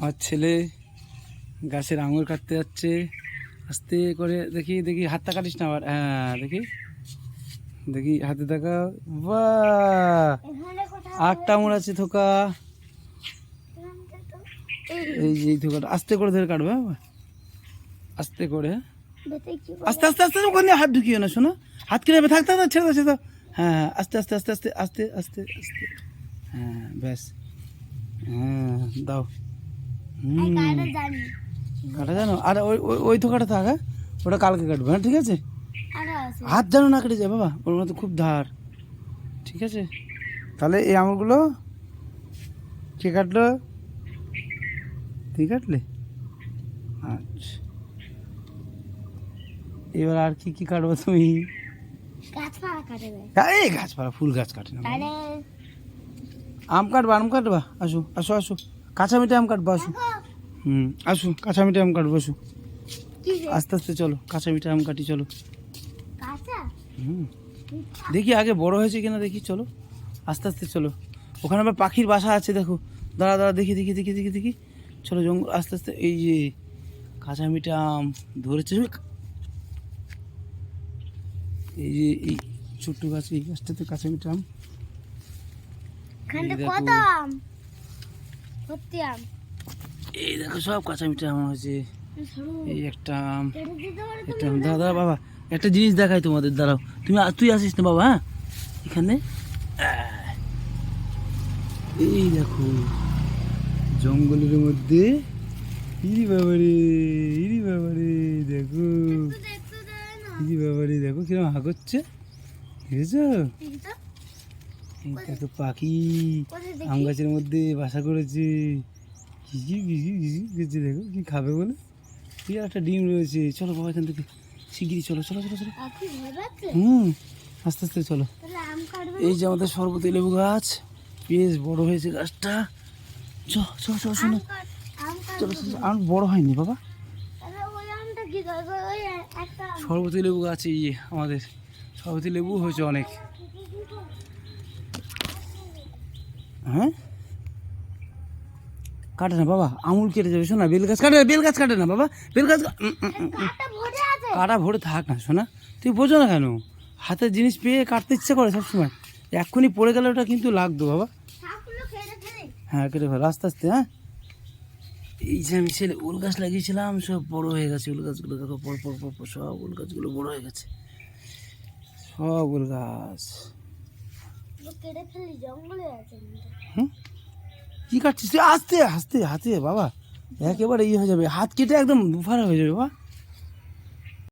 আমার ছেলে গাছের আঙুর কাটতে যাচ্ছে। আস্তে করে দেখি দেখি হাতটা কাটিস না আবার। হ্যাঁ দেখি দেখি হাতে দেখা। বা আটটা আঙুর আছে থোকা। এই যে এই থোকাটা। আস্তে করে ধরে কাটবে হ্যাঁ? আস্তে করে। আস্তে আস্তে আস্তে ওখানে হাত ঢুকিও না শোনো। হাত কিনে থাক থাক ছেড়ে দাও ছেড়ে হ্যাঁ হ্যাঁ আস্তে আস্তে আস্তে আস্তে আস্তে আস্তে আস্তে। হ্যাঁ ব্যাস। হ্যাঁ দাও। কাটা কাটা জানো। আর ওই ওই- ওই থোকাটা থাক হ্যাঁ? ওটা কালকে কাটবে হ্যাঁ ঠিক আছে? হাত যেন না কেটে যায় বাবা ওর মধ্যে খুব ধার। ঠিক আছে? তাহলে এই আমগুলো কে কাটলো? তুই কাটলে? আচ্ছা। এবার আর কি কি কাটবো তুমি? কাটে দেয় এই গাছপালা ফুল গাছ কাটে না আম কাটবা আম কাটবা? আসো আসো আসো। কাঁচা মিঠে আম কাটবো আসো। হুম। আসো কাঁচা মিঠে আম কাটবো আসো। আস্তে আস্তে চলো কাঁচা মিঠে আম কাটি চলো। হুম। দেখি আগে বড় হয়েছে কিনা দেখি চলো। আস্তে আস্তে চলো। ওখানে আবার পাখির বাসা আছে দেখো। দাঁড়া দাঁড়া দেখি দেখি দেখি দেখি দেখি। চলো জঙ্গল আস্তে আস্তে এই যে কাঁচা মিঠা আম ধরেছে এই যে এই ছোট্ট গাছ এই গাছটাতে কাঁচা মিঠা আম। কত আম। এই দেখো সব কাঁচা মিঠা আম হয়েছে এই একটা আম একটা দাঁড়া বাবা একটা জিনিস দেখাই তোমাদের দাঁড়াও। তুমি তুই আসিস না বাবা হ্যাঁ? এখানে। এই দেখো জঙ্গলের মধ্যে। ইরি বাবারে ইরি বাবারে দেখো। ইরি বাবারে দেখো কিরম হাগচ্ছে দেখেছ? দেখি তো। এই দেখো পাখি আম গাছের মধ্যে বাসা করেছে। ঘিজি ঘিজি ঘিজি করছে দেখো কি খাবে বলে কি একটা ডিম রয়েছে চলো বাবা এখান থেকে শিগগিরি চলো চলো চলো চলো হুম আস্তে আস্তে চলো আম এই যে আমাদের সর্বতি লেবু গাছ বেশ বড় হয়েছে গাছটা চ চ চ শোনো আম আম চলো চলো, আর বড় হয়নি বাবা আম সর্বতি লেবু গাছ এই আমাদের সর্বতি লেবু হয়েছে অনেক হ্যাঁ কাটে না বাবা আমুল কেটে যাবে শোনা বেল গাছ কাটে না বেল গাছ কাটে না বাবা বেল গাছ। কাটা ভরে থাক না শোনা তুই বোঝো না কেন? হাতের জিনিস পেয়ে কাটতে ইচ্ছে করে সবসময়। এক্ষুনি পড়ে গেলে ওটা কিন্তু লাগতো বাবা। হ্যাঁ কেটে ফেল আস্তে আস্তে হ্যাঁ। এই যে আমি ছেলে উল গাছ লাগিয়েছিলাম সব বড় হয়ে গেছে উল গাছগুলো দেখো পর পর পর পর সব উল গাছগুলো বড় হয়ে গেছে। সব উল গাছ। কেটে ফেলি জঙ্গলে আছে হুম? কি কাটছিস? তুই আস্তে হাসতে হাতে, বাবা। একেবারে ইয়ে হয়ে যাবে। হাত কেটে একদম দুফারা হয়ে যাবে বাবা